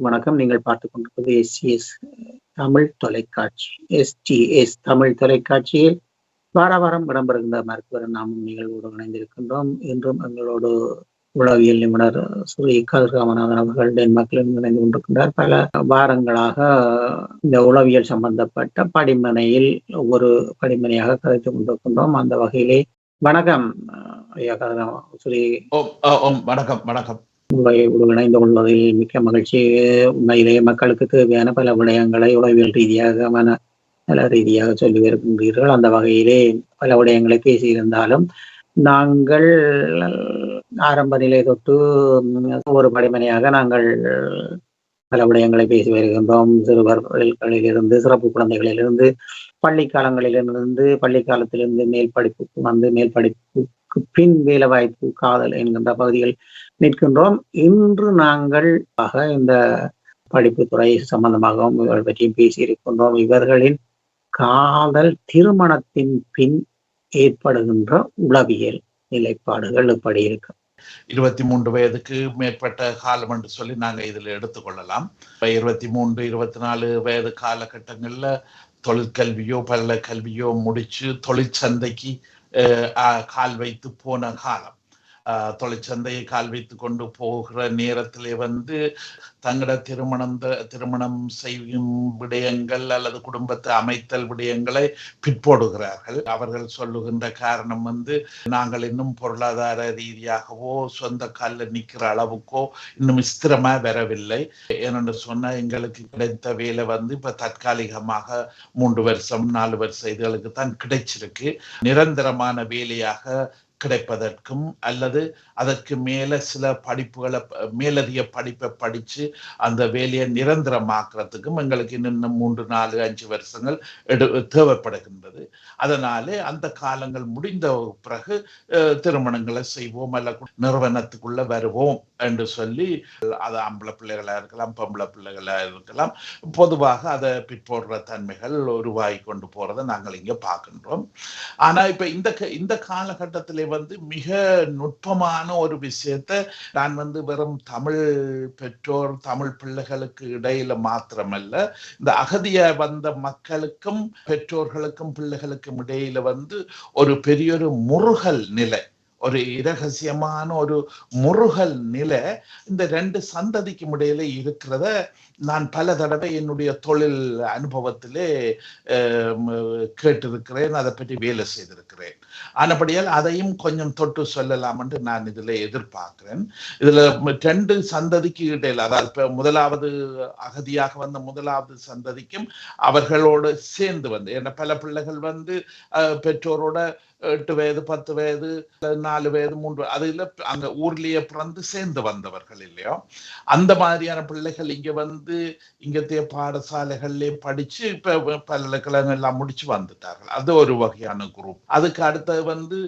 அனைவருக்கும் வணக்கம். நீங்கள் பார்த்து கொண்டிருப்பது எஸ்சிஎஸ் தமிழ் தொலைக்காட்சி. எஸ்டிஎஸ் தமிழ் தொலைக்காட்சியில் வார வாரம் இடம்பெறுகின்ற மருத்துவர் நாமும் நிகழ்வோடு இணைந்திருக்கின்றோம். இன்றும் எங்களோடு உளவியல் நிபுணர் ஸ்ரீ கதிர்காமநாதன் அவர்கள் டென்மார்க்கில் இணைந்து கொண்டிருக்கின்றார். பல வாரங்களாக இந்த உளவியல் சம்பந்தப்பட்ட படிமனையில் ஒவ்வொரு படிமனையாக கருத்து கொண்டிருக்கின்றோம். அந்த வகையிலே வணக்கம் ஐயா கதிராம ஸ்ரீ வணக்கம் வணக்கம். இணைந்து கொள்வதில் மிக்க மகிழ்ச்சி. உண்மையிலேயே மக்களுக்கு தேவையான பல விடயங்களை உளவியல் ரீதியாக மன நல ரீதியாக சொல்லி வருகின்றீர்கள் அந்த வகையிலே பல விடயங்களை பேசியிருந்தாலும் நாங்கள் ஆரம்ப நிலை தொட்டு ஒரு படிமனையாக நாங்கள் பல விடயங்களை பேசி வருகின்றோம். சிறுவர்களிலிருந்து சிறப்பு குழந்தைகளிலிருந்து பள்ளி காலங்களிலிருந்து பள்ளி காலத்திலிருந்து மேல் படிப்புக்கு வந்து மேல் படிப்புக்கு பின் வேலை வாய்ப்பு காதல் என்கின்ற பகுதிகள் நிற்கின்றோம். இன்று நாங்கள் ஆக இந்த படிப்பு துறை சம்பந்தமாகவும் இவர்கள் பற்றியும் பேசியிருக்கின்றோம். இவர்களின் காதல் திருமணத்தின் பின் ஏற்படுகின்ற உளவியல் நிலைப்பாடுகள் இப்படி இருக்கு? இருபத்தி மூன்று வயதுக்கு மேற்பட்ட காலம் என்று சொல்லி நாங்க இதுல எடுத்துக்கொள்ளலாம் இருபத்தி மூன்று இருபத்தி நாலு வயது காலகட்டங்களில் தொழிற்கல்வியோ பல்ல கல்வியோ முடிச்சு தொழிற்சந்தைக்கு அஹ், அஹ், கால் வைத்து போன காலம். தொழிற்சந்தையை கால் வைத்து கொண்டு போகிற நேரத்திலே வந்து தங்களோட திருமணம் த- திருமணம் செய்யும் விடயங்கள் அல்லது குடும்பத்தை அமைத்தல் விடயங்களை பிற்போடுகிறார்கள். அவர்கள் சொல்லுகின்ற காரணம் வந்து நாங்கள் இன்னும் பொருளாதார ரீதியாகவோ சொந்த காலில் நிற்கிற அளவுக்கோ இன்னும் ஸ்திரமா வரவில்லை. ஏனென்று சொன்னால் எங்களுக்கு கிடைத்த வேலை வந்து இப்ப தற்காலிகமாக மூன்று வருஷம் நாலு வருஷம் இதுகளுக்கு தான் கிடைச்சிருக்கு. நிரந்தரமான வேலையாக கிடைப்பதற்கும் அல்லது அதற்கு மேலே சில படிப்புகளை மேலதிக படிப்பை படித்து அந்த வேலையை நிரந்தரமாக்குறதுக்கும் எங்களுக்கு இன்னும் மூன்று நாலு அஞ்சு வருஷங்கள் எடு தேவைப்படுகின்றது. அதனாலே அந்த காலங்கள் முடிந்த பிறகு திருமணங்களை செய்வோம் அல்ல நிறுவனத்துக்குள்ள வருவோம் என்று சொல்லி அது ஆம்பளை பிள்ளைகளாக இருக்கலாம் பொம்பளை பிள்ளைகளாக இருக்கலாம் பொதுவாக அதை பிற்போடுற தன்மைகள் உருவாகி கொண்டு போகிறத நாங்கள் இங்கே பார்க்கின்றோம். ஆனால் இப்போ இந்த க- இந்த காலகட்டத்திலே வந்து மிக நுட்பமான ஒரு விஷயத்தை நான் வந்து வெறும் தமிழ் பெற்றோர் தமிழ் பிள்ளைகளுக்கு இடையில மாத்திரமல்ல இந்த அகதிய வந்த மக்களுக்கும் பெற்றோர்களுக்கும் பிள்ளைகளுக்கும் இடையில வந்து ஒரு பெரிய ஒரு முருகல் நிலை. ஒரு இரகசியமான ஒரு முருகல் நிலை இந்த ரெண்டு சந்ததிக்கும் இடையில இருக்கிறத நான் பல தடவை என்னுடைய தொழில் அனுபவத்திலே கேட்டிருக்கிறேன் அதை பற்றி வேலை செய்திருக்கிறேன். ஆனபடியால் அதையும் கொஞ்சம் தொட்டு சொல்லலாம் என்று நான் இதில் எதிர்பார்க்கிறேன். இதில் ரெண்டு சந்ததிக்கு இடையில் அதாவது இப்போ முதலாவது அகதியாக வந்த முதலாவது சந்ததிக்கும் அவர்களோடு சேர்ந்து வந்து ஏன்னா பல பிள்ளைகள் வந்து பெற்றோரோட எட்டு வயது பத்து வயது நாலு வயது மூன்று அதுல அங்க ஊர்லயே பிறந்து சேர்ந்து வந்தவர்கள் இல்லையோ? அந்த மாதிரியான பிள்ளைகள் இங்க வந்து இங்கத்தைய பாடசாலைகள்லயே படிச்சு இப்ப பல்கலைக்கழகம் எல்லாம் முடிச்சு வந்துட்டார்கள். அது ஒரு வகையான குரூப் அதுக்கு அடுத்தது வந்து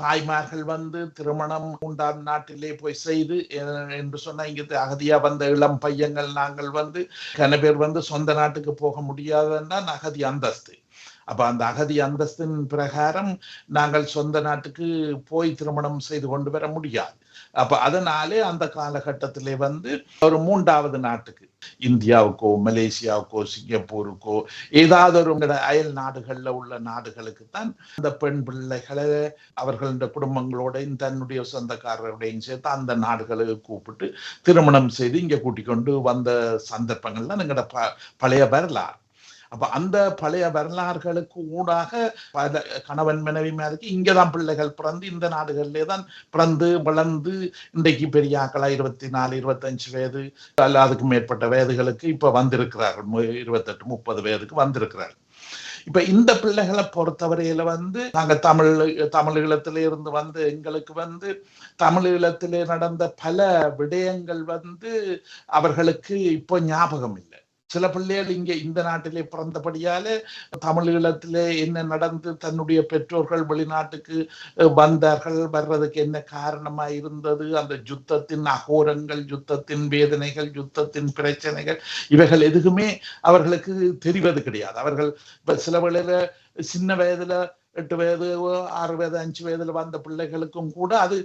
தாய்மார்கள் வந்து திருமணம் உண்டாம் நாட்டிலே போய் செய்து என்று சொன்னா இங்க அகதியா வந்த இளம் பையங்கள் நாங்கள் வந்து கன பேர் வந்து சொந்த நாட்டுக்கு போக முடியாதுன்னா அகதி அந்தஸ்து. அப்ப அந்த அகதி அந்தஸ்தின் பிரகாரம் நாங்கள் சொந்த நாட்டுக்கு போய் திருமணம் செய்து கொண்டு வர முடியாது. அப்ப அதனாலே அந்த காலகட்டத்திலே வந்து ஒரு மூன்றாவது நாட்டுக்கு இந்தியாவுக்கோ மலேசியாவுக்கோ சிங்கப்பூருக்கோ ஏதாவது ஒரு அயல் நாடுகள்ல உள்ள நாடுகளுக்கு தான் அந்த பெண் பிள்ளைகளை அவர்களுடைய குடும்பங்களோடையும் தன்னுடைய சொந்தக்காரரோடையும் சேர்த்து அந்த நாடுகளுக்கு கூப்பிட்டு திருமணம் செய்து இங்க கூட்டிக் கொண்டு வந்த சந்தர்ப்பங்கள்லாம் எங்களோட ப பழைய வரலாறு. அப்ப அந்த பழைய வரலாறுகளுக்கு ஊடாக பல கணவன் மனைவிமாருக்கு இங்கதான் பிள்ளைகள் பிறந்து இந்த நாடுகளிலே தான் பிறந்து வளர்ந்து இன்றைக்கு பெரிய ஆக்களா இருபத்தி நாலு இருபத்தஞ்சு வயது அல்ல அதுக்கு மேற்பட்ட வயதுகளுக்கு இப்ப வந்திருக்கிறார்கள். இருபத்தெட்டு முப்பது வயதுக்கு வந்திருக்கிறார்கள். இப்ப இந்த பிள்ளைகளை பொறுத்தவரையில வந்து நாங்க தமிழ் தமிழ் ஈழத்தில இருந்து வந்து எங்களுக்கு வந்து தமிழ் ஈழத்திலே நடந்த பல விடயங்கள் வந்து அவர்களுக்கு இப்போ ஞாபகம் இல்லை சில பிள்ளைகள் இங்க இந்த நாட்டிலே பிறந்தபடியாலே தமிழீழத்திலே என்ன நடந்து தன்னுடைய பெற்றோர்கள் வெளிநாட்டுக்கு வந்தார்கள் வர்றதுக்கு என்ன காரணமா இருந்தது? அந்த யுத்தத்தின் அகோரங்கள் யுத்தத்தின் வேதனைகள் யுத்தத்தின் பிரச்சனைகள் இவைகள் எதுவுமே அவர்களுக்கு தெரிவது கிடையாது. அவர்கள் இப்ப சில வேளையில சின்ன வயதுல எட்டு வயது ஆறு வயது அஞ்சு வயதுல வந்த பிள்ளைகளுக்கும் கூட அது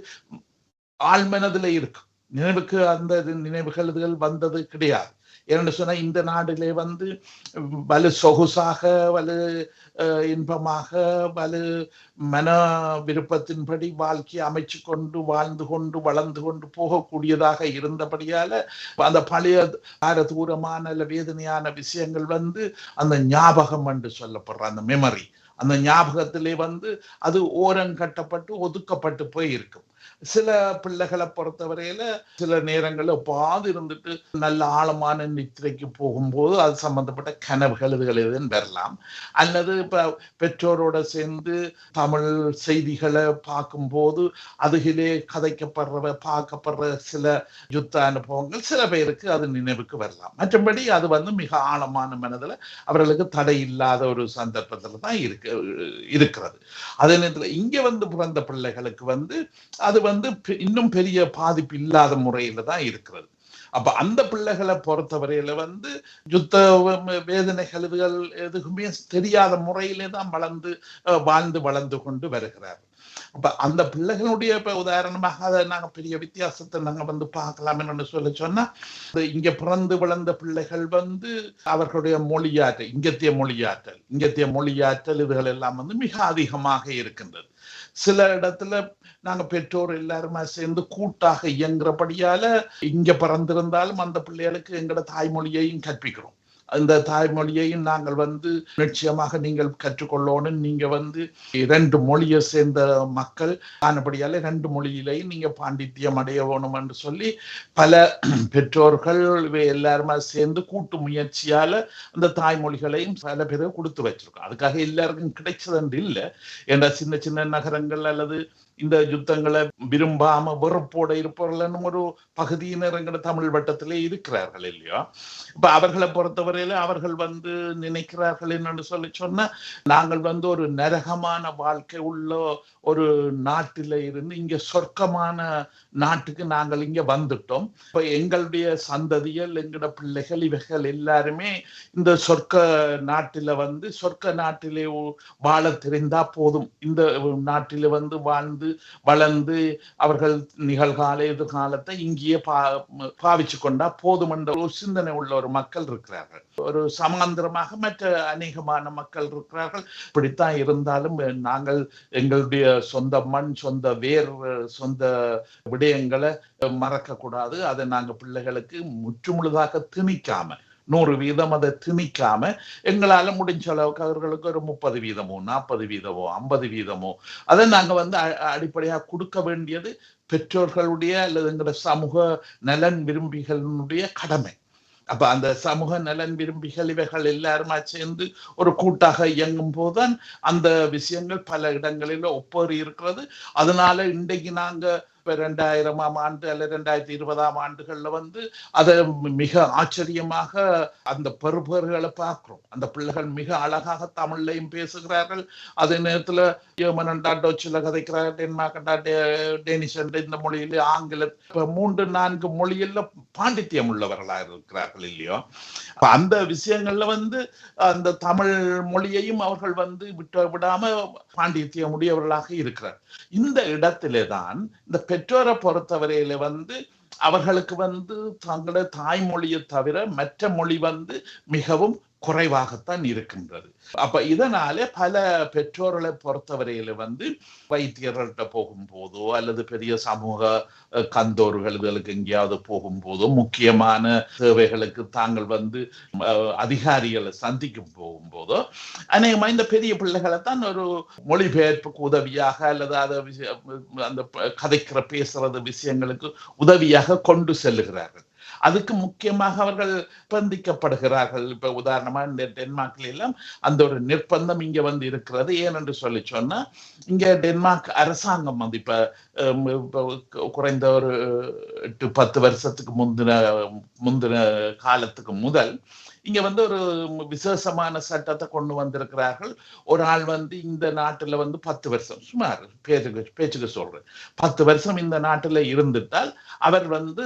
ஆழ்மனதுல இருக்கும். நினைவுக்கு அந்த நினைவுகள் இதுகள் வந்தது கிடையாது. ஏன்னு சொன்னா இந்த நாடிலே வந்து வலு சொகுசாக வலு இன்பமாக வலு மன விருப்பத்தின்படி வாழ்க்கையை அமைச்சு கொண்டு வாழ்ந்து கொண்டு வளர்ந்து கொண்டு போகக்கூடியதாக இருந்தபடியால அந்த பழைய பார தூரமான அல்ல வேதனையான விஷயங்கள் வந்து அந்த ஞாபகம் என்று சொல்லப்படுற அந்த மெமரி அந்த ஞாபகத்திலே வந்து அது ஓரங்கட்டப்பட்டு ஒதுக்கப்பட்டு போய் இருக்கும் சில பிள்ளைகளை பொறுத்தவரையில சில நேரங்கள்ல பாது இருந்துட்டு நல்ல ஆழமான நித்திரைக்கு போகும்போது அது சம்பந்தப்பட்ட கனவுகள் இதுகள் எதுன்னு வரலாம். அல்லது இப்ப பெற்றோரோட சேர்ந்து தமிழ் செய்திகளை பார்க்கும்போது அதுகிலே கதைக்கப்படுற பார்க்கப்படுற சில யுத்த அனுபவங்கள் சில பேருக்கு அது நினைவுக்கு வரலாம். மற்றபடி அது வந்து மிக ஆழமான மனதுல அவர்களுக்கு தடை இல்லாத ஒரு சந்தர்ப்பத்தில் தான் இருக்கு இருக்கிறது. அதே நேரத்துல இங்க வந்து பிறந்த பிள்ளைகளுக்கு வந்து அது வந்து பெ- இன்னும் பெரிய பாதிப்பு இல்லாத முறையில தான் இருக்கிறது. அப்ப அந்த பிள்ளைகளை பொறுத்தவரையில வந்து யுத்த வேதனைகள் எதுக்குமே தெரியாத முறையிலே தான் வளர்ந்து வாழ்ந்து வளர்ந்து கொண்டு வருகிறார் அப்ப அந்த பிள்ளைகளுடைய இப்ப உதாரணமாக அதை நாங்க பெரிய வித்தியாசத்தை நாங்க வந்து பார்க்கலாம் என்னன்னு சொல்ல சொன்னா இங்க பிறந்து வளர்ந்த பிள்ளைகள் வந்து அவர்களுடைய மொழியாற்றல் இங்கத்திய மொழியாற்றல் இங்கத்திய மொழியாற்றல் இதுகள் எல்லாம் வந்து மிக அதிகமாக இருக்கின்றது. சில இடத்துல நாங்க பெற்றோர் எல்லாருமே சேர்ந்து கூட்டாக இயங்குறபடியால இங்க பிறந்திருந்தாலும் அந்த பிள்ளைகளுக்கு எங்களோட தாய்மொழியையும் கற்பிக்கிறோம். அந்த தாய்மொழியையும் நாங்கள் வந்து நிச்சயமாக நீங்கள் கற்றுக்கொள்ளணும் நீங்க வந்து இரண்டு மொழியை சேர்ந்த மக்கள் ஆனபடியால ரெண்டு மொழியிலையும் நீங்க பாண்டித்யம் அடைய வேணும் என்று சொல்லி பல பெற்றோர்கள் எல்லாருமே சேர்ந்து கூட்டு முயற்சியால அந்த தாய்மொழிகளையும் பல பேரை கொடுத்து வச்சிருக்கோம். அதுக்காக எல்லாருக்கும் கிடைச்சதுன்னு இல்லை. ஏன்னா சின்ன சின்ன நகரங்கள் அல்லது இந்த யுத்தங்களை விரும்பாம வெறுப்போட இருப்பவர்கள் ஒரு பகுதியினர் எங்கட தமிழ் வட்டத்திலே இருக்கிறார்கள் இல்லையோ? இப்ப அவர்களை பொறுத்தவரையில அவர்கள் வந்து நினைக்கிறார்கள் என்னன்னு சொல்லி சொன்னா நாங்கள் வந்து ஒரு நரகமான வாழ்க்கை உள்ள ஒரு நாட்டில இருந்து இங்க சொர்க்கமான நாட்டுக்கு நாங்கள் இங்க வந்துட்டோம். இப்ப எங்களுடைய சந்ததியல் எங்கட பிள்ளைகள் இவைகள் எல்லாருமே இந்த சொர்க்க நாட்டில வந்து சொர்க்க நாட்டிலே வாழ தெரிந்தா போதும். இந்த நாட்டில வந்து வாழ்ந்து வளர்ந்து அவர்கள் நிகழ்கால எதிர்காலத்தை இங்கேயே பா பாவிச்சு கொண்டா போதும் ஒரு சிந்தனை உள்ள ஒரு மக்கள் இருக்கிறார்கள். ஒரு சமாந்தரமாக மற்ற அநேகமான மக்கள் இருக்கிறார்கள். இப்படித்தான் இருந்தாலும் நாங்கள் எங்களுடைய சொந்த மண் சொந்த வேர் சொந்த விடயங்களை மறக்க கூடாது அதை நாங்க பிள்ளைகளுக்கு முற்றுமுழுதாக திணிக்காம நூறு வீதம் அதை திணிக்காம எங்களால் முடிஞ்ச அளவுக்கு அவர்களுக்கு ஒரு முப்பது வீதமோ நாற்பது வீதமோ ஐம்பது வீதமோ அதை நாங்கள் வந்து அ- கொடுக்க வேண்டியது பெற்றோர்களுடைய அல்லது எங்களோட சமூக நலன் விரும்பிகளுடைய கடமை. அப்ப அந்த சமூக நலன் விரும்பிகள் இவைகள் எல்லாருமா சேர்ந்து ஒரு கூட்டாக இயங்கும் போதுதான் அந்த விஷயங்கள் பல இடங்களிலும் ஒப்பேறி இருக்கிறது. அதனால இன்றைக்கு நாங்கள் இப்போ ரெண்டாயிரமாம் ஆண்டு அல்லது ரெண்டாயிரத்தி இருபதாம் ஆண்டுகள்ல வந்து அதை மிக ஆச்சரியமாக அந்த பருபர்களை பார்க்குறோம். அந்த பிள்ளைகள் மிக அழகாக தமிழ்லையும் பேசுகிறார்கள். அதே நேரத்தில் யோமனண்டா டோச்சில் கதைக்கிறார் டென்மார்க்கண்டா டே- டேனிஷ் என்ற இந்த மொழியில் ஆங்கிலம். இப்போ மூன்று நான்கு மொழியில பாண்டித்யம் உள்ளவர்களா இருக்கிறார்கள் இல்லையோ? அந்த விஷயங்கள்ல வந்து அந்த தமிழ் மொழியையும் அவர்கள் வந்து விட்டு விடாம பாண்டித்யம் உடையவர்களாக இருக்கிறார். இந்த இடத்திலே தான் இந்த பெற்றோரை பொறுத்தவரையில வந்து அவர்களுக்கு வந்து தங்களோட தாய்மொழியை தவிர மற்ற மொழி வந்து மிகவும் குறைவாகத்தான் இருக்கின்றது. அப்ப இதனால பல பெற்றோர்களை பொறுத்தவரையில வந்து வைத்தியர்கள்ட்ட போகும்போதோ அல்லது பெரிய சமூக கந்தோர்களுக்கு கந்தோர்கள் இதுகளுக்கு எங்கேயாவது போகும்போதோ முக்கியமான தேவைகளுக்கு தாங்கள் வந்து அதிகாரிகளை சந்திக்கும் போகும்போதோ அநேகமா இந்த பெரிய பிள்ளைகளை தான் ஒரு மொழிபெயர்ப்புக்கு உதவியாக அல்லது அதை அந்த கதைக்கிற பேசுறது விஷயங்களுக்கு உதவியாக கொண்டு செல்லுகிறார்கள். அதுக்கு முக்கியமாக அவர்கள் நிர்பந்திக்கப்படுகிறார்கள். இப்ப உதாரணமா இந்த டென்மார்க்ல எல்லாம் அந்த ஒரு நிர்பந்தம் இங்க வந்து இருக்கிறது. ஏனென்று சொல்லி சொன்னா இங்க டென்மார்க் அரசாங்கம் வந்து இப்ப குறைந்த ஒரு எட்டு பத்து வருஷத்துக்கு முந்தின முந்தின காலத்துக்கு முதல் இங்க வந்து ஒரு விசேஷமான சட்டத்தை கொண்டு வந்திருக்கிறார்கள். ஒரு ஆள் வந்து இந்த நாட்டுல வந்து பத்து வருஷம் சுமார் பேச்சுக்கு பேச்சுக்கு சொல்றேன். பத்து வருஷம் இந்த நாட்டுல இருந்துட்டால் அவர் வந்து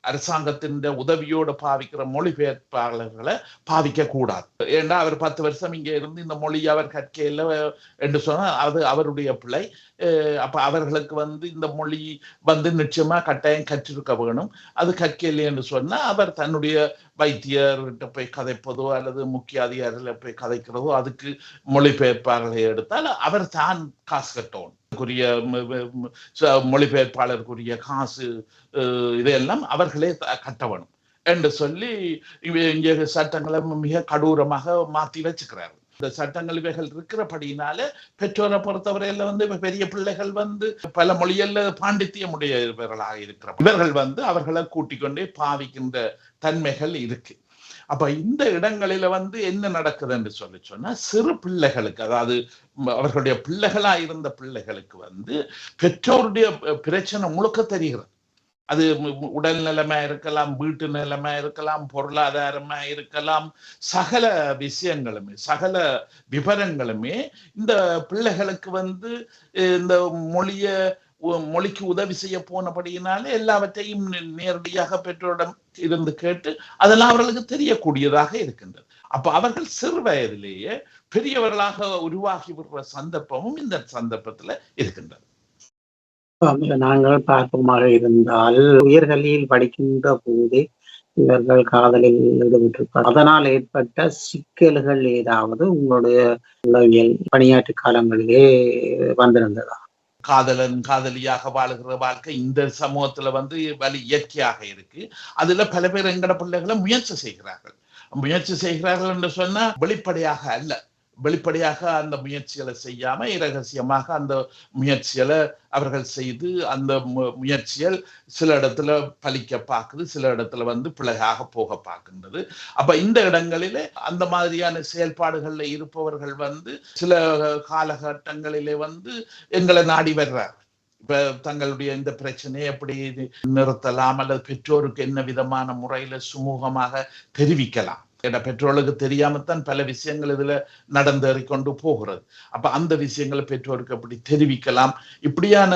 அரசாங்கத்தின் உதவியோடு பாவிக்கிற மொழிபெயர்ப்பாளர்களை பாவிக்க கூடாது. ஏன்னா அவர் பத்து வருஷம் இங்க இருந்து இந்த மொழி அவர் கற்கையில என்று சொன்னா அது அவருடைய பிள்ளை அப்ப அவர்களுக்கு வந்து இந்த மொழி வந்து நிச்சயமா கட்டாயம் கற்றிருக்க வேணும். அது கற்கலை என்று சொன்னா அவர் தன்னுடைய வைத்தியர்கிட்ட போய் கதைப்பதோ அல்லது முக்கிய அதிகாரிகளை போய் கதைக்கிறதோ அதுக்கு மொழிபெயர்ப்பாளர்களை எடுத்தால் அவர் தான் காசு கட்டணும். மொழிபெயர்ப்பாளருக்குரிய காசு இதையெல்லாம் அவர்களே கட்டவணும் என்று சொல்லி இவ- சட்டங்களை மிக கடூரமாக மாத்தி வச்சுக்கிறார்கள் இந்த சட்டங்கள் இவைகள் இருக்கிறபடினால பெற்றோரை பொறுத்தவரையில வந்து பெரிய பிள்ளைகள் வந்து பல மொழியல்ல பாண்டித்தியம் உடையவர்களாக இருக்கிற இவர்கள் வந்து அவர்களை கூட்டிக் கொண்டே பாவிக்கின்ற தன்மைகள் இருக்கு. அப்ப இந்த இடங்களில வந்து என்ன நடக்குது என்று சொல்லி சொன்னா சிறு பிள்ளைகளுக்கு அதாவது அவர்களுடைய பிள்ளைகளா இருந்த பிள்ளைகளுக்கு வந்து பெற்றோருடைய பிரச்சனை முழுக்க தெரிகிறது. அது உடல் நிலைமை இருக்கலாம் வீட்டு நிலைமை இருக்கலாம் பொருளாதாரமா இருக்கலாம் சகல விஷயங்களுமே சகல விவரங்களுமே இந்த பிள்ளைகளுக்கு வந்து இந்த மொழியை மொழிக்கு உதவி செய்ய போனபடியினாலே எல்லாவற்றையும் நேரடியாக பெற்றோரிடம் இருந்து கேட்டு அதெல்லாம் அவர்களுக்கு தெரியக்கூடியதாக இருக்கின்றது. அப்ப அவர்கள் சிறு வயதிலேயே பெரியவர்களாக உருவாகி விடுற சந்தர்ப்பமும் இந்த சந்தர்ப்பத்துல இருக்கின்றது. நாங்கள் பார்ப்போமாக இருந்தால் உயர்கல்வியில் படிக்கின்ற போதே இவர்கள் காதலில் ஈடுபட்டிருப்பார் அதனால் ஏற்பட்ட சிக்கல்கள் ஏதாவது உங்களுடைய உளவியல் பணியாற்று காலங்களிலே வந்திருந்ததா? காதலன் காதலியாக வாழுகிற வாழ்க்கை இந்த சமூகத்துல வந்து வலி இயற்கையாக இருக்கு. அதுல பல பேர் எங்கட பிள்ளைகளை முயற்சி செய்கிறார்கள். முயற்சி செய்கிறார்கள் என்று சொன்னா வெளிப்படையாக அல்ல. வெளிப்படையாக அந்த முயற்சிகளை செய்யாம இரகசியமாக அந்த முயற்சிகளை அவர்கள் செய்து அந்த மு- முயற்சிகள் சில இடத்துல பலிக்க பார்க்குது சில இடத்துல வந்து பிழையாக போக பார்க்கின்றது. அப்ப இந்த இடங்களிலே அந்த மாதிரியான செயல்பாடுகள்ல இருப்பவர்கள் வந்து சில காலகட்டங்களிலே வந்து எங்களை நாடி வர்றார். இப்ப தங்களுடைய இந்த பிரச்சனையை எப்படி இது நிறுத்தலாம் அல்லது பெற்றோருக்கு என்ன விதமான முறையில சுமூகமாக தெரிவிக்கலாம். ஏன்னா பெற்றோருக்கு தெரியாமத்தான் பல விஷயங்கள் இதுல நடந்தேறி கொண்டு போகிறது. அப்ப அந்த விஷயங்களை பெற்றோருக்கு அப்படி தெரிவிக்கலாம். இப்படியான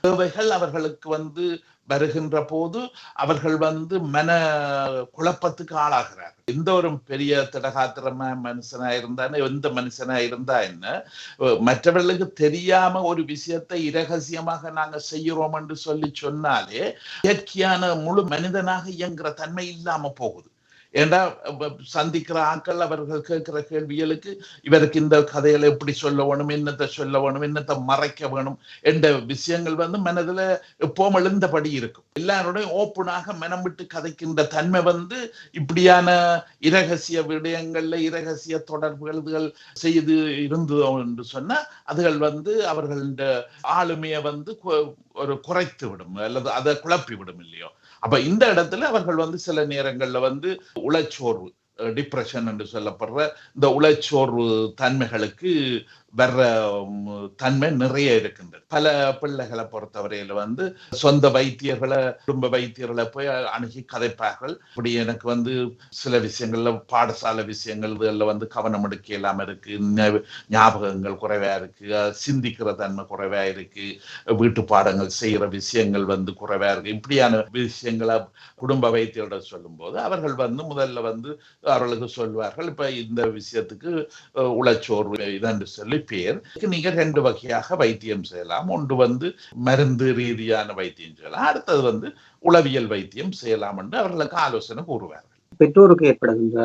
தேவைகள் அவர்களுக்கு வந்து வருகின்ற போது அவர்கள் வந்து மன குழப்பத்துக்கு ஆளாகிறார் எந்த ஒரு பெரிய திடகாத்திரமா மனுஷனா இருந்தானே எந்த மனுஷனா இருந்தா என்ன மற்றவர்களுக்கு தெரியாம ஒரு விஷயத்தை இரகசியமாக நாங்க செய்கிறோம் என்று சொல்லி சொன்னாலே இயற்கையான முழு மனிதனாக இயங்குற தன்மை இல்லாம போகுது. ஏண்டா சந்திக்கிற ஆட்கள் அவர்கள் கேட்கிற கேள்விகளுக்கு இவருக்கு இந்த கதைகளை எப்படி சொல்ல வேணும் என்னத்தை சொல்ல வேணும் என்னத்தை மறைக்க வேணும் என்ற விஷயங்கள் வந்து மனதுல எப்பவும் எழுந்தபடி இருக்கும். எல்லாரோடையும் ஓப்பனாக மனம் விட்டு கதைக்கின்ற தன்மை வந்து இப்படியான இரகசிய விடயங்கள்ல இரகசிய தொடர்புகள் செய்து இருந்தோம் என்று சொன்னா அதுகள் வந்து அவர்கள ஆளுமையை வந்து ஒரு குறைத்து விடும் அல்லது அதை குழப்பி விடும் இல்லையோ. அப்ப இந்த இடத்துல அவர்கள் வந்து சில நேரங்கள்ல வந்து உளச்சோர்வு டிப்ரெஷன் என்று சொல்லப்படுற இந்த உளச்சோர்வு தன்மைகளுக்கு வர்ற தன்மை நிறைய இருக்கின்றது. பல பிள்ளைகளை பொறுத்தவரையில வந்து சொந்த வைத்தியர்களை குடும்ப வைத்தியர்களை போய் அணுகி கதைப்பார்கள். இப்படி எனக்கு வந்து சில விஷயங்கள்ல பாடசாலை விஷயங்கள் இதுல வந்து கவனம் எடுக்க இல்லாம இருக்கு. ஞாபகங்கள் குறைவா இருக்கு. சிந்திக்கிற தன்மை குறைவா இருக்கு. வீட்டு பாடங்கள் செய்யற விஷயங்கள் வந்து குறைவா இருக்கு. இப்படியான விஷயங்களை குடும்ப வைத்தியர்களிடம் சொல்லும்போது அவர்கள் வந்து முதல்ல வந்து அவர்களுக்கு சொல்வார்கள். இப்ப இந்த விஷயத்துக்கு உளச்சோர்வு இதென்று சொல்லி பேர். நீங்க ரெண்டு வகையாக வைத்தியம் செய்யலாம். ஒன்று வந்து மருந்து ரீதியான வைத்தியம் செய்யலாம். அடுத்தது வந்து உளவியல் வைத்தியம் செய்யலாம் என்று அவர்களுக்கு ஆலோசனை கூறுவார்கள். பெற்றோருக்கு ஏற்படுகின்ற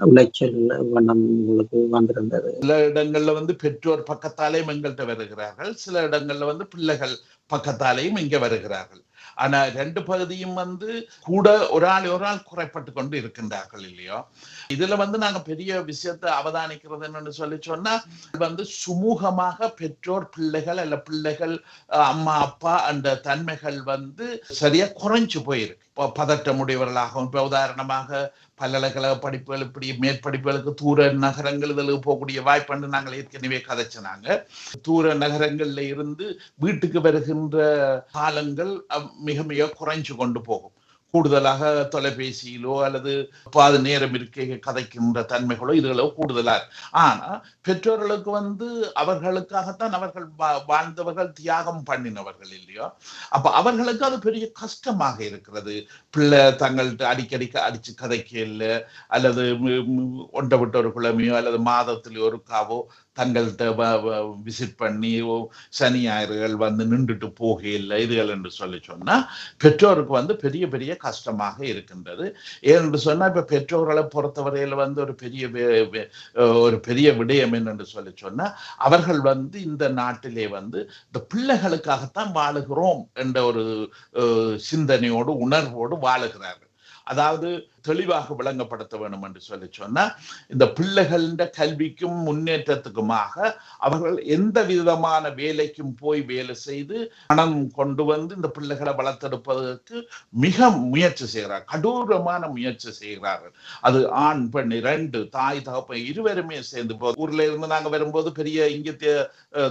உளைச்சல் வண்ணம் உங்களுக்கு வந்திருந்தது. சில இடங்கள்ல வந்து பெற்றோர் பக்கத்தாலேயும் எங்கள்கிட்ட வருகிறார்கள். சில இடங்கள்ல வந்து பிள்ளைகள் பக்கத்தாலேயும் இங்க வருகிறார்கள். ஆனா ரெண்டு பகுதியும் வந்து கூட ஒரு ஆள் ஒரு ஆள் குறைப்பட்டு கொண்டு இருக்கின்றார்கள் இல்லையோ? இதுல வந்து நாங்க பெரிய விஷயத்தை அவதானிக்கிறது என்னன்னு சொல்லி சொன்னா வந்து சுமூகமாக பெற்றோர் பிள்ளைகள் அல்ல பிள்ளைகள் அஹ், அம்மா அப்பா அந்த தன்மைகள் வந்து சரியா குறைஞ்சு போயிருக்கு. பதற்றமுடையவர்களாகவும் இப்போ உதாரணமாக பல்கலைக்கழக படிப்புகள் இப்படி மேற்படிப்புகளுக்கு தூர நகரங்கள் போகக்கூடிய வாய்ப்புன்னு நாங்கள் ஏற்கனவே கதைச்சினாங்க. தூர நகரங்களில் இருந்து வீட்டுக்கு வருகின்ற காலங்கள் அஹ், மிக மிக குறைஞ்சு கொண்டு போகும். கூடுதலாக தொலைபேசியிலோ அல்லது பாது நேரம் இருக்க கதைக்கின்ற தன்மைகளோ இதுகளோ கூடுதலா ஆனா பெற்றோர்களுக்கு வந்து அவர்களுக்காகத்தான் அவர்கள் வா- வாழ்ந்தவர்கள் தியாகம் பண்ணினவர்கள் இல்லையோ? அப்ப அவர்களுக்கு அது பெரிய கஷ்டமாக இருக்கிறது. பிள்ளை தங்கள்கிட்ட அடிக்கடி அடிச்சு கதைக்க இல்லை அல்லது ஒன்றை விட்டு ஒரு குழமையோ அல்லது மாதத்தில் ஒருக்காவோ தங்கள்கிட்ட விசிட் பண்ணி சனி ஞாயிறுகள் வந்து நின்றுட்டு போக இல்லை இதுகள் என்று சொல்லி சொன்னால் பெற்றோருக்கு வந்து பெரிய பெரிய கஷ்டமாக இருக்கின்றது. ஏனென்று சொன்னால் இப்போ பெற்றோர்களை பொறுத்தவரையில் வந்து ஒரு பெரிய ஒரு பெரிய விடயம் என்னென்று சொல்லி சொன்னால் அவர்கள் வந்து இந்த நாட்டிலே வந்து இந்த பிள்ளைகளுக்காகத்தான் வாழுகிறோம் என்ற ஒரு சிந்தனையோடு உணர்வோடு வாழுகிறார்கள். அதாவது தெளிவாக விளங்கப்படுத்த வேண்டும் என்று சொல்லி சொன்னா இந்த பிள்ளைகளின் கல்விக்கும் முன்னேற்றத்துக்குமாக அவர்கள் எந்த விதமான வேலைக்கும் போய் வேலை செய்து பணம் கொண்டு வந்து இந்த பிள்ளைகளை வளர்த்தெடுப்பதற்கு மிக முயற்சி செய்கிறார். கடூரமான முயற்சி செய்கிறார்கள். அது ஆண் பெண் இரண்டு தாய் தகப்பன் இருவருமே சேர்ந்து ஊர்ல இருந்து நாங்க வரும்போது பெரிய இங்க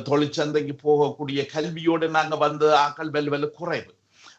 தொழிற்சந்தைக்கு போகக்கூடிய கல்வியோடு நாங்க வந்து ஆக்கள் வெல் வெல்ல குறைவு.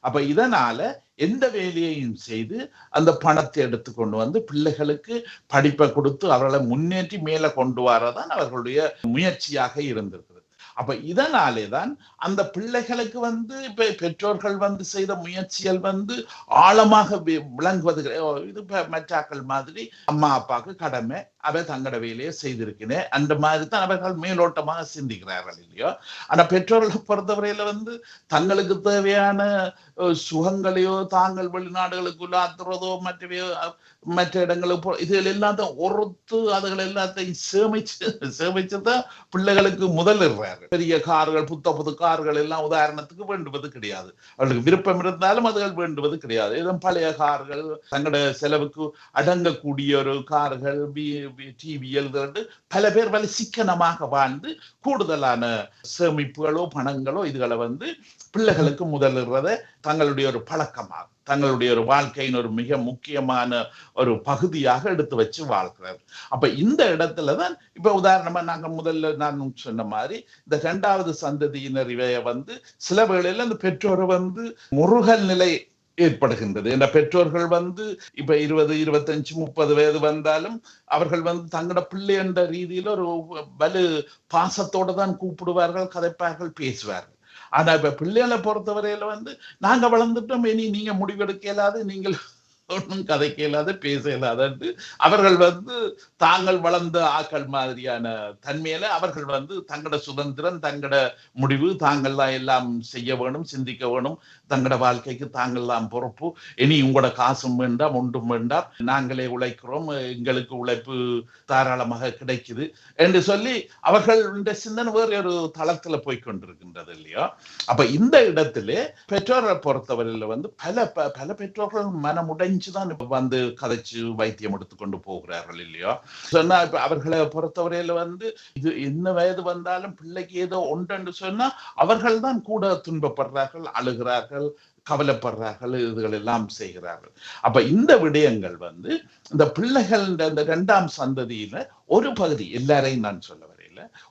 அப்ப இதனால எந்த வேலையையும் செய்து அந்த பணத்தை எடுத்து கொண்டு வந்து பிள்ளைகளுக்கு படிப்பை கொடுத்து அவர்களை முன்னேற்றி மேலே கொண்டு வரதான் அவர்களுடைய முயற்சியாக இருந்திருக்கு அப்ப இதனாலே தான் அந்த பிள்ளைகளுக்கு வந்து இப்ப பெற்றோர்கள் வந்து செய்த முயற்சிகள் வந்து ஆழமாக வி- விளங்குவது இது மச்சாக்கள் மாதிரி அம்மா அப்பாவுக்கு கடமை அவை தங்கட வேலையை செய்திருக்கிறேன் அந்த மாதிரி தான் அவர்கள் மேலோட்டமாக சிந்திக்கிறார்கள் இல்லையோ? ஆனா பெற்றோர்களை பொறுத்தவரையில வந்து தங்களுக்கு தேவையான சுகங்களையோ தாங்கள் வெளிநாடுகளுக்குள்ள ஆத்துறதோ மற்றவையோ மற்ற இடங்களுக்கு போ இதுகள் எல்லாத்தையும் ஒருத்து அதுகள் எல்லாத்தையும் சேமிச்சு சேமிச்சு தான் பிள்ளைகளுக்கு முதலிடுறாரு. பெரிய கார்கள் புத்த புது கார்கள் எல்லாம் உதாரணத்துக்கு வேண்டுவது கிடையாது. அவர்களுக்கு விருப்பம் இருந்தாலும் அதுகள் வேண்டுவது கிடையாது. ஏதும் பழைய கார்கள் தங்களோட செலவுக்கு அடங்கக்கூடிய ஒரு கார்கள் டிவி எழுதுறது பல பேர் பல சிக்கனமாக வாழ்ந்து கூடுதலான சேமிப்புகளோ பணங்களோ இதுகளை வந்து பிள்ளைகளுக்கு முதலிடுறத தங்களுடைய ஒரு பழக்கமாக தங்களுடைய ஒரு வாழ்க்கையின் ஒரு மிக முக்கியமான ஒரு பகுதியாக எடுத்து வச்சு வாழ்கிறார் அப்ப இந்த இடத்துல தான் இப்ப உதாரணமா நாங்க முதல்ல நான் சொன்ன மாதிரி இந்த இரண்டாவது சந்ததியினர் இவைய வந்து சில வேளையில அந்த பெற்றோரை வந்து முருகல் நிலை ஏற்படுகின்றது. என்ற பெற்றோர்கள் வந்து இப்ப இருபது இருபத்தஞ்சு முப்பது வயது வந்தாலும் அவர்கள் வந்து தங்களோட பிள்ளை என்ற ரீதியில ஒரு வலு பாசத்தோட தான் கூப்பிடுவார்கள் கதைப்பார்கள் பேசுவார்கள். ஆனா இப்ப பிள்ளைகளை பொறுத்தவரையில வந்து நாங்க வளர்ந்துட்டோம் இனி நீங்க முடிவெடுக்க இயலாது நீங்கள் ஒன்றும் கதைக்க இல்லாத பேச இயலாது அவர்கள் வந்து தாங்கள் வளர்ந்த ஆக்கள் மாதிரியான தன்மையில அவர்கள் வந்து தங்களோட சுதந்திரம் தங்களோட முடிவு தாங்கள் தான் எல்லாம் செய்ய வேணும் சிந்திக்க வேணும். தங்களோட வாழ்க்கைக்கு தாங்கள் தான் பொறுப்பு. இனி உங்களோட காசும் வேண்டாம் ஒன்றும் வேண்டாம். நாங்களே உழைக்கிறோம் எங்களுக்கு உழைப்பு தாராளமாக கிடைக்குது என்று சொல்லி அவர்கள் சிந்தனை வேறு ஒரு தளத்துல போய் கொண்டிருக்கின்றது இல்லையா? அப்ப இந்த இடத்துல பெற்றோரை பொறுத்தவரையில வந்து பல ப- பல பெற்றோர்கள் மனமுடைஞ்சுதான் இப்ப வந்து கதைச்சு வைத்தியம் எடுத்துக்கொண்டு போகிறார்கள் இல்லையா? சொன்னா இப்ப அவர்களை பொறுத்தவரையில வந்து இது என்ன வயது வந்தாலும் பிள்ளைக்கு ஏதோ உண்டு சொன்னா அவர்கள் தான் கூட துன்பப்படுறார்கள் அழுகிறார்கள் கவலைப்படுறார்கள் இதுகள் எல்லாம் செய்கிறார்கள். அப்ப இந்த விடயங்கள் வந்து இந்த பிள்ளைகள் இந்த இரண்டாம் சந்ததியில ஒரு பகுதி எல்லாரையும் நான் சொல்லுவேன்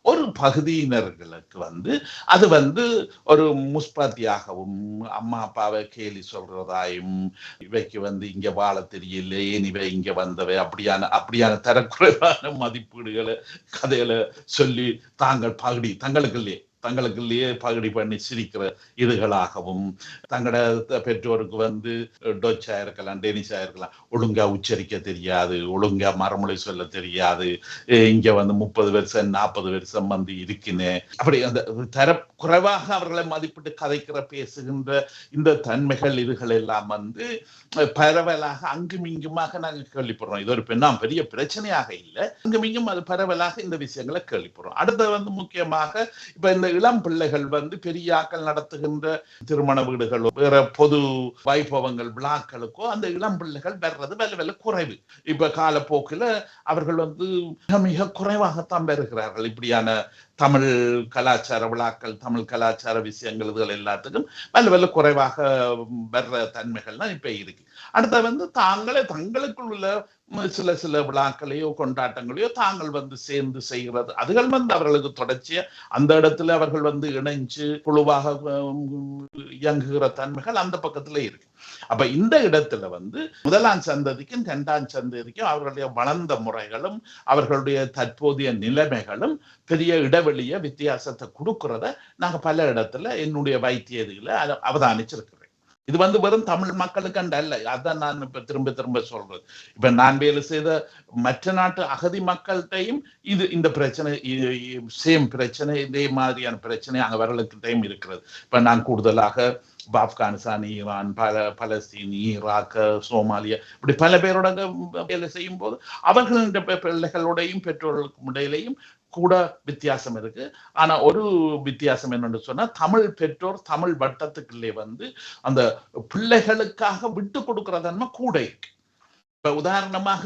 ஒரு பகுதியினர்களுக்கு வந்து அது வந்து ஒரு முஸ்பத்தியாகவும் அம்மா அப்பாவை கேலி சொல்றதாயும் இவைக்கு வந்து இங்க வாழ தெரியல ஏன் இவை இங்க வந்தவை அப்படியான அப்படியான தரக்குறைவான மதிப்பீடுகளை கதைகளை சொல்லி தாங்கள் பகுடி தங்களுக்குள்ளே தங்களுக்குள்ளேயே பகுடி பண்ணி சிரிக்கிற இதுகளாகவும். தங்களோட பெற்றோருக்கு வந்து டொச்சா இருக்கலாம் டெனிஷா இருக்கலாம் ஒழுங்கா உச்சரிக்க தெரியாது ஒழுங்கா மறுமொழி சொல்ல தெரியாது. இங்க வந்து முப்பது வருஷம் நாற்பது வருஷம் வந்து இருக்கினேன். அப்படி அந்த தர குறைவாக அவர்களை மதிப்பிட்டு கதைக்கிற பேசுகின்ற இந்த தன்மைகள் இதுகள் எல்லாம் வந்து பரவலாக அங்கும் இங்குமாக நாங்கள் கேள்விப்படுறோம். இது ஒரு பெண்ணாம் பெரிய பிரச்சனையாக இல்லை. அங்கும் இங்கும் அது பரவலாக இந்த விஷயங்களை கேள்விப்படுறோம். அடுத்தது வந்து முக்கியமாக இப்ப இந்த இளம் பிள்ளைகள் வந்து பெரிய ஆக்கள் நடத்துகின்ற திருமண வீடுகளோ வேற பொது வைபவங்கள் விழாக்களுக்கோ அந்த இளம் பிள்ளைகள் வர்றது வெல்ல வெல்ல குறைவு. இப்ப காலப்போக்கில் அவர்கள் வந்து மிக மிக குறைவாகத்தான் வருகிறார்கள். இப்படியான தமிழ் கலாச்சார விழாக்கள் தமிழ் கலாச்சார விஷயங்கள் இதுகள் எல்லாத்துக்கும் வல்ல வல்ல குறைவாக வர்ற தன்மைகள் தான் இப்ப இருக்கு. அடுத்த வந்து தாங்களே தங்களுக்குள் உள்ள சில சில விழாக்களையோ கொண்டாட்டங்களையோ தாங்கள் வந்து சேர்ந்து செய்கிறது. அதுகள் வந்து அவர்களுக்கு தொடர்ச்சியா அந்த இடத்துல அவர்கள் வந்து இணைஞ்சு குழுவாக இயங்குகிற தன்மைகள் அந்த பக்கத்துல இருக்கு. அப்ப இந்த இடத்துல வந்து முதலாம் சந்ததிக்கும் இரண்டாம் சந்ததிக்கும் அவர்களுடைய வளர்ந்த முறைகளும் அவர்களுடைய தற்போதைய நிலைமைகளும் பெரிய இடைவெளிய வித்தியாசத்தை கொடுக்கறத நாங்க பல இடத்துல என்னுடைய வைத்திய இதுல அவதானிச்சிருக்கிறேன். இது வந்து வெறும் தமிழ் மக்களுக்கு அல்ல. அதான் நான் இப்ப திரும்ப திரும்ப சொல்றது. இப்ப நான் வேலை செய்த மற்ற நாட்டு அகதி மக்கள்கிட்டையும் இது இந்த பிரச்சனை சேம் பிரச்சனை இதே மாதிரியான பிரச்சனை வரலுக்கிட்டையும் இருக்கிறது. இப்ப நான் கூடுதலாக இப்ப ஆப்கானிஸ்தான் ஈரான் பல பலஸ்தீன் ஈராக் சோமாலியா இப்படி பல பேரோட வேலை செய்யும் போது அவர்களுடைய பிள்ளைகளுடையும் பிள்ளைகளோடையும் பெற்றோர்களுக்கும் இடையிலையும் கூட வித்தியாசம் இருக்கு ஆனா ஒரு வித்தியாசம் என்னன்னு சொன்னா தமிழ் பெற்றோர் தமிழ் வட்டத்துக்குள்ளே வந்து அந்த பிள்ளைகளுக்காக விட்டு கொடுக்கிற தன்மை கூட இருக்கு இப்ப உதாரணமாக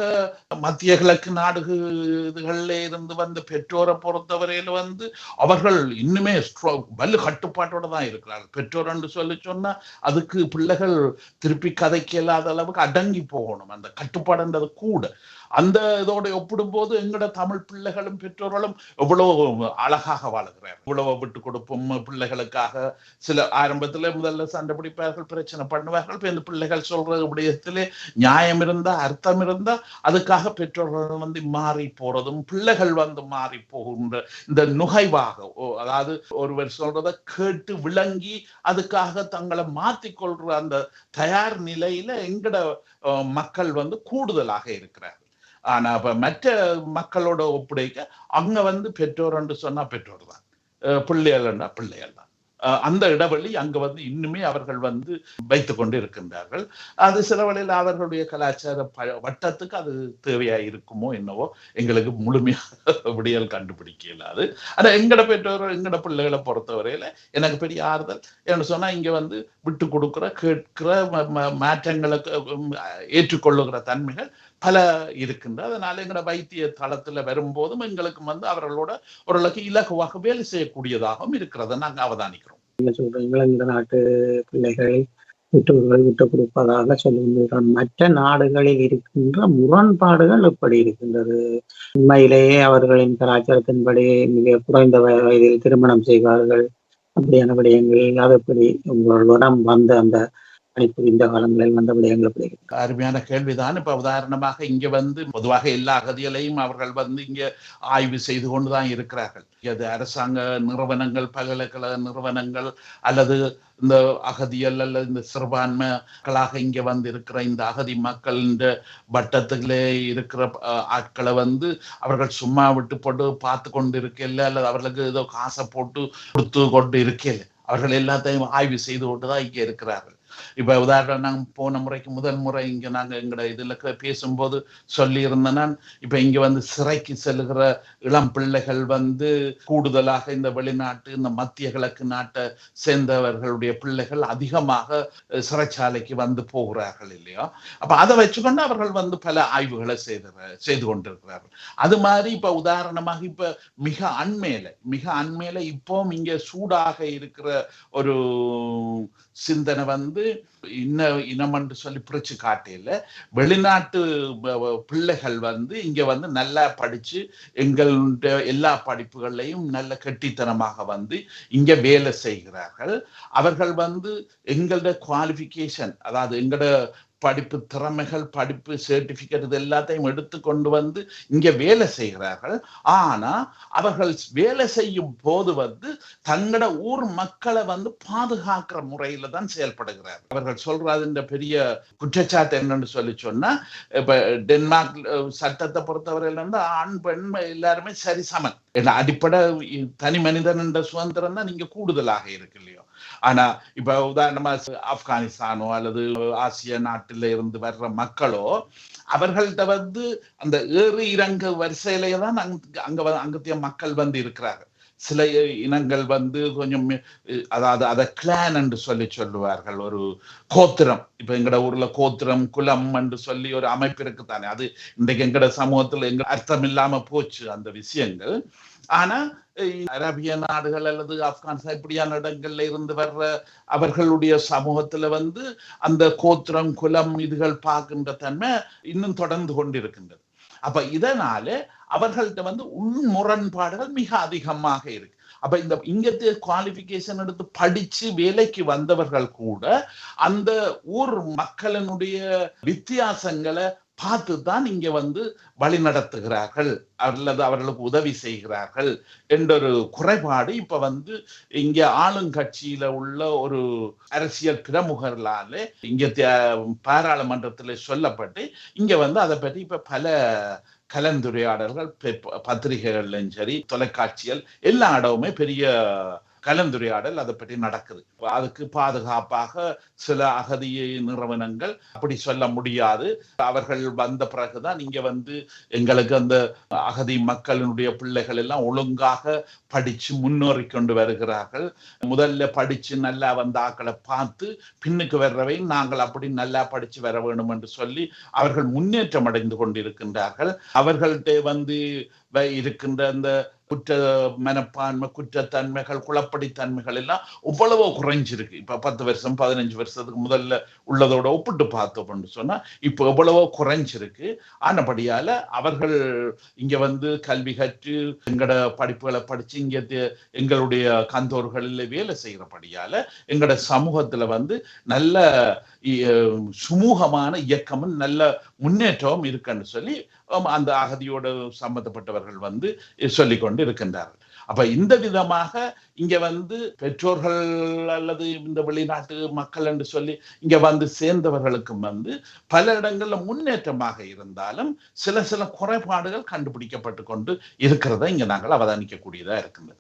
மத்திய கிழக்கு நாடுகள்ல இருந்து வந்த பெற்றோரை பொறுத்தவரையில வந்து அவர்கள் இன்னுமே strong- வலு கட்டுப்பாட்டோட தான் இருக்கிறார்கள். பெற்றோர் என்று சொல்லி சொன்னா அதுக்கு பிள்ளைகள் திருப்பி கதைக்கு இல்லாத அளவுக்கு அடங்கி போகணும். அந்த கட்டுப்பாடுன்றது கூட. அந்த இதோட ஒப்பிடும்போது எங்கட தமிழ் பிள்ளைகளும் பெற்றோர்களும் எவ்வளவு அழகாக வாழுகிறார் இவ்வளவு விட்டு கொடுப்போம் பிள்ளைகளுக்காக சில ஆரம்பத்துல முதல்ல சண்டை பிடிப்பார்கள் பிரச்சனை பண்ணுவார்கள். இந்த பிள்ளைகள் சொல்ற விடயத்திலே நியாயம் இருந்தா அர்த்தம் இருந்தா அதுக்காக பெற்றோர்கள் வந்து மாறி போறதும் பிள்ளைகள் வந்து மாறி போகின்ற இந்த நுகைவாக ஓ, அதாவது ஒருவர் சொல்றத கேட்டு விளங்கி அதுக்காக தங்களை மாத்திக்கொள்ற அந்த தயார் நிலையில எங்கட அஹ், மக்கள் வந்து கூடுதலாக இருக்கிறார்கள். ஆனா அப்ப மற்ற மக்களோட ஒப்படைக்க அங்க வந்து பெற்றோர் என்று சொன்னா பெற்றோர் தான். பிள்ளைகள்னா பிள்ளைகள் தான். அந்த இடைவெளி அங்க வந்து இன்னுமே அவர்கள் வந்து வைத்து கொண்டு இருக்கின்றார்கள். அது சில வழியில் அவர்களுடைய கலாச்சார ப- வட்டத்துக்கு அது தேவையா இருக்குமோ என்னவோ எங்களுக்கு முழுமையாக விடியல் கண்டுபிடிக்க இல்லாது ஆனா எங்கட பெற்றோர் எங்கட பிள்ளைகளை பொறுத்தவரையில எனக்கு பெரிய ஆறுதல் என்ன சொன்னா இங்க வந்து விட்டு கொடுக்கிற கேட்கிற ம- ம- மாற்றங்களுக்கு ஏற்றுக்கொள்ளுகிற தன்மைகள் பல இருக்கின்ற அதனால எங்கட வைத்திய தளத்துல வரும்போதும் எங்களுக்கு வந்து அவர்களோட ஓரளவுக்கு இலகுவாக வேலை செய்யக்கூடியதாகவும் இருக்கிறதை நாங்க அவதானிக்கிறோம். நீங்க சொல்றீங்களா இந்த நாட்டு பிள்ளைகளை பெற்றோர்கள் விட்டு கொடுப்பதாக சொல்லுகின்றான் மற்ற நாடுகளில் இருக்கின்ற முரண்பாடுகள் எப்படி இருக்கின்றது. உண்மையிலேயே அவர்களின் கலாச்சாரத்தின்படி மிக குறைந்த வய- வயதில் திருமணம் செய்வார்கள். அப்படியான விடயங்கள் அது எப்படி உங்களிடம் வந்த அந்த பணிபுரிந்த காலங்களில் வந்த விடயங்கள் அருமையான கேள்விதான். இப்ப உதாரணமாக இங்க வந்து பொதுவாக எல்லா அகதிகளையும் அவர்கள் வந்து இங்க ஆய்வு செய்து கொண்டுதான் இருக்கிறார்கள். அது அரசாங்க நிறுவனங்கள் பல்கலைக்கழக நிறுவனங்கள் அல்லது இந்த அகதியல் அல்லது இந்த சிறுபான்மைகளாக இங்க வந்து இருக்கிற இந்த அகதி மக்கள் இந்த வட்டத்திலே இருக்கிற அஹ், ஆட்களை வந்து அவர்கள் சும்மா விட்டு போட்டு பார்த்து கொண்டு இருக்கல அல்லது அவர்களுக்கு ஏதோ காசை போட்டு கொடுத்து கொண்டு இருக்கல அவர்கள் எல்லாத்தையும் ஆய்வு செய்து கொண்டு தான் இங்கே இருக்கிறார்கள். இப்ப உதாரணம் நாங்க போன முறைக்கு முதல் முறை இங்க நாங்க எங்கட இதுல பேசும்போது சொல்லி நான் இப்ப இங்க வந்து சிறைக்கு செல்கிற இளம் பிள்ளைகள் வந்து கூடுதலாக இந்த வெளிநாட்டு இந்த மத்திய கிழக்கு நாட்டை சேர்ந்தவர்களுடைய பிள்ளைகள் அதிகமாக சிறைச்சாலைக்கு வந்து போகிறார்கள் இல்லையோ? அப்ப அதை வச்சுக்கொண்டு அவர்கள் வந்து பல ஆய்வுகளை செய்து செய்து கொண்டிருக்கிறார்கள். அது மாதிரி இப்ப உதாரணமாக இப்ப மிக அண்மையில மிக அண்மையில இப்போவும் இங்க சூடாக இருக்கிற ஒரு சிந்தனை வந்து இன்ன இனம் என்று சொல்லி பிரிச்சு காட்டையில வெளிநாட்டு பிள்ளைகள் வந்து இங்க வந்து நல்லா படிச்சு எங்களுடைய எல்லா படிப்புகளையும் நல்ல கெட்டித்தனமாக வந்து இங்க வேலை செய்கிறார்கள். அவர்கள் வந்து எங்களோட குவாலிஃபிகேஷன் அதாவது எங்களோட படிப்பு திறமைகள் படிப்பு சர்டிபிகேட் இது எல்லாத்தையும் எடுத்து கொண்டு வந்து இங்க வேலை செய்கிறார்கள். ஆனா அவர்கள் வேலை செய்யும் போது வந்து தங்களோட ஊர் மக்களை வந்து பாதுகாக்கிற முறையில தான் செயல்படுகிறார். அவர்கள் சொல்றதுன்ற பெரிய குற்றச்சாட்டு என்னன்னு சொல்லி சொன்னா இப்ப டென்மார்க் சட்டத்தை பொறுத்தவரையில வந்து ஆண் பெண் எல்லாருமே சரி சமன் அடிப்படை தனி மனிதன் என்ற சுதந்திரம் தான் நீங்க கூடுதலாக இருக்கு இல்லையோ? ஆனா இப்ப உதாரணமா ஆப்கானிஸ்தானோ அல்லது ஆசிய நாட்டில இருந்து வர்ற மக்களோ அவர்கள்ட்ட வந்து அந்த ஏறு இறங்கு வரிசையிலேயே தான் அங்க அங்க அங்கத்திய மக்கள் வந்து இருக்கிறார்கள். சில இனங்கள் வந்து கொஞ்சம் அதாவது அதை கிளான் என்று சொல்லி சொல்லுவார்கள். ஒரு கோத்திரம். இப்ப எங்கட ஊர்ல கோத்திரம் குலம் என்று சொல்லி ஒரு அமைப்பு இருக்குதானே? அது இன்றைக்கு எங்கட சமூகத்துல எங்க அர்த்தம் இல்லாம போச்சு அந்த விஷயங்கள். ஆனா அரபிய நாடுகள் அல்லது ஆப்கானிஸ்தான் இப்படியான இடங்கள்ல இருந்து வர்ற அவர்களுடைய சமூகத்துல வந்து அந்த கோத்திரம் குலம் இதுகள் பார்க்கின்ற தன்மை இன்னும் தொடர்ந்து கொண்டிருக்கின்றது. அப்ப இதனால அவர்கள்ட்ட வந்து உள்முரண்பாடுகள் மிக அதிகமாக இருக்கு. அப்ப இந்த இங்கத்து குவாலிபிகேஷன் எடுத்து படிச்சு வேலைக்கு வந்தவர்கள் கூட அந்த ஊர் மக்களினுடைய வித்தியாசங்களை பார்த்து தான் இங்க வந்து வழி நடத்துகிறார்கள் அல்லது அவர்களுக்கு உதவி செய்கிறார்கள் என்ற ஒரு குறைபாடு இப்ப வந்து இங்க ஆளுங்கட்சியில உள்ள ஒரு அரசியல் பிரமுகர்களால இங்க தே- சொல்லப்பட்டு இங்க வந்து அதை பற்றி இப்ப பல கலந்துரையாடல்கள் பத்திரிகைகள்லையும் சரி தொலைக்காட்சிகள் எல்லா இடமுமே பெரிய கலந்துரையாடல் அதை பற்றி நடக்குது. அதுக்கு பாதுகாப்பாக சில அகதி நிறுவனங்கள் அப்படி சொல்ல முடியாது. அவர்கள் வந்த பிறகுதான் இங்க வந்து எங்களுக்கு அந்த அகதி மக்களினுடைய பிள்ளைகள் எல்லாம் ஒழுங்காக படிச்சு முன்னேறி கொண்டு வருகிறார்கள். முதல்ல படிச்சு நல்லா வந்த ஆக்களை பார்த்து பின்னுக்கு வர்றவை நாங்கள் அப்படி நல்லா படிச்சு வர வேண்டும் என்று சொல்லி அவர்கள் முன்னேற்றம் அடைந்து கொண்டிருக்கின்றார்கள். அவர்கள்ட்ட வந்து இருக்கின்ற அந்த குற்ற மனப்பான்மை குற்றத்தன்மைகள் குழப்படித்தன்மைகள் எல்லாம் எவ்வளவோ குறைஞ்சிருக்கு. இப்போ பத்து வருஷம் பதினஞ்சு வருஷத்துக்கு முதல்ல உள்ளதோட ஒப்பிட்டு பார்த்தோம்னு சொன்னால் இப்போ எவ்வளவோ குறைஞ்சிருக்கு. ஆனபடியால் அவர்கள் இங்கே வந்து கல்வி கற்று எங்களோட படிப்புகளை படித்து இங்கே எங்களுடைய கந்தோர்களில் வேலை செய்கிறபடியால் எங்களோட சமூகத்தில் வந்து நல்ல இ- சுமூகமான இயக்கமும் நல்ல முன்னேற்றமும் இருக்குன்னு சொல்லி அந்த அகதியோடு சம்பந்தப்பட்டவர்கள் வந்து சொல்லிக் கொண்டு இருக்கின்றார்கள் அப்ப இந்த விதமாக இங்க வந்து பெற்றோர்கள் அல்லது இந்த வெளிநாட்டு மக்கள் என்று சொல்லி இங்க வந்து சேர்ந்தவர்களுக்கும் வந்து பல இடங்கள்ல முன்னேற்றமாக இருந்தாலும் சில சில குறைபாடுகள் கண்டுபிடிக்கப்பட்டு கொண்டு இருக்கிறத இங்க நாங்கள் அவதானிக்கக்கூடியதா இருக்கின்றது.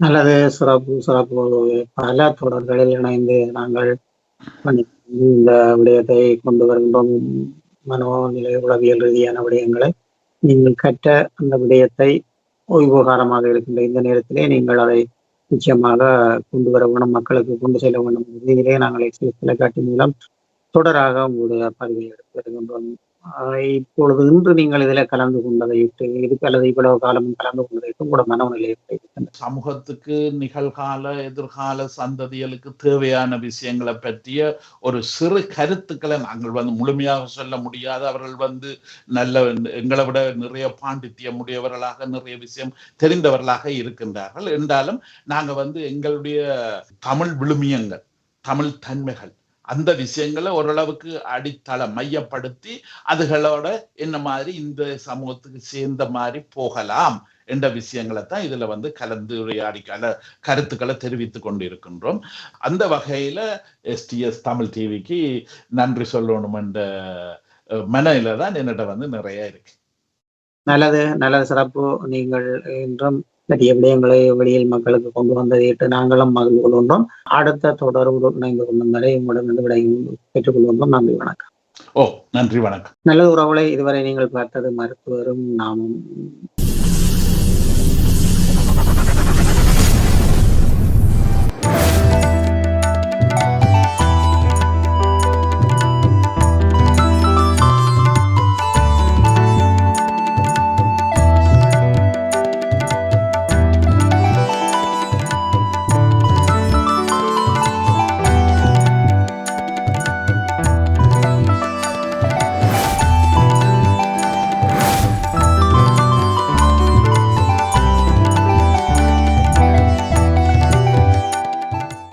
நல்லது சிறப்பு சிறப்பு. பல தொடர்களில் இணைந்து நாங்கள் இந்த விடயத்தை கொண்டு வருகின்றோம். மனோநிலை உளவியல் ரீதியான விடயங்களை நீங்கள் கற்ற அந்த விடயத்தை உபகாரமாக இருக்கின்ற இந்த நேரத்திலே நீங்கள் அதை நிச்சயமாக கொண்டு வர வேண்டும் மக்களுக்கு கொண்டு செல்ல வேண்டும் இதிலே நாங்கள் எக்ஸைஸ் தொலைக்காட்சி மூலம் தொடராக உங்களுடைய பதிவை எடுத்து வருகின்றோம் இப்பொழுது இன்று நீங்கள் இதில் கலந்து கொண்டதை விட்டு இதுக்கு அல்லது இவ்வளவு காலமும் கலந்து கொண்டதை இட்டு உங்களோட மனோநிலை சமூகத்துக்கு நிகழ்கால எதிர்கால சந்ததிகளுக்கு தேவையான விஷயங்களை பற்றிய ஒரு சிறு கருத்துக்களை நாங்கள் வந்து முழுமையாக சொல்ல முடியாது. அவர்கள் வந்து நல்ல எங்களை விட நிறைய பாண்டித்தியம் உடையவர்களாக நிறைய விஷயம் தெரிந்தவர்களாக இருக்கின்றார்கள். என்றாலும் நாங்க வந்து எங்களுடைய தமிழ் விழுமியங்கள் தமிழ் தன்மைகள் அந்த விஷயங்களை ஓரளவுக்கு அடித்தளம் மையப்படுத்தி அதுகளோட என்ன மாதிரி இந்த சமூகத்துக்கு சேர்ந்த மாதிரி போகலாம் என்ற விஷயங்களை தான் இதுல வந்து கலந்துரையாடி கல கருத்துக்களை தெரிவித்துக் கொண்டிருக்கின்றோம். அந்த வகையில எஸ்டிஎஸ் தமிழ் டிவிக்கு நன்றி சொல்லணும் என்ற அஹ், தான் என்னிட்ட வந்து நிறைய இருக்கு. நல்லது நல்லது சிறப்பு. நீங்கள் இன்றும் நிறைய விடயங்களை வெளியில் மக்களுக்கு கொண்டு வந்ததை இட்டு நாங்களும் மகிழ்ந்து கொள்கின்றோம். அடுத்த தொடர்பு இணைந்து கொள்ளும் வரை உங்களிடம் விடையும் பெற்றுக் கொள்கின்றோம். நன்றி வணக்கம். ஓ நன்றி வணக்கம். நல்லது உறவுகளை இதுவரை நீங்கள் பார்த்தது மருத்துவரும் நாமும்.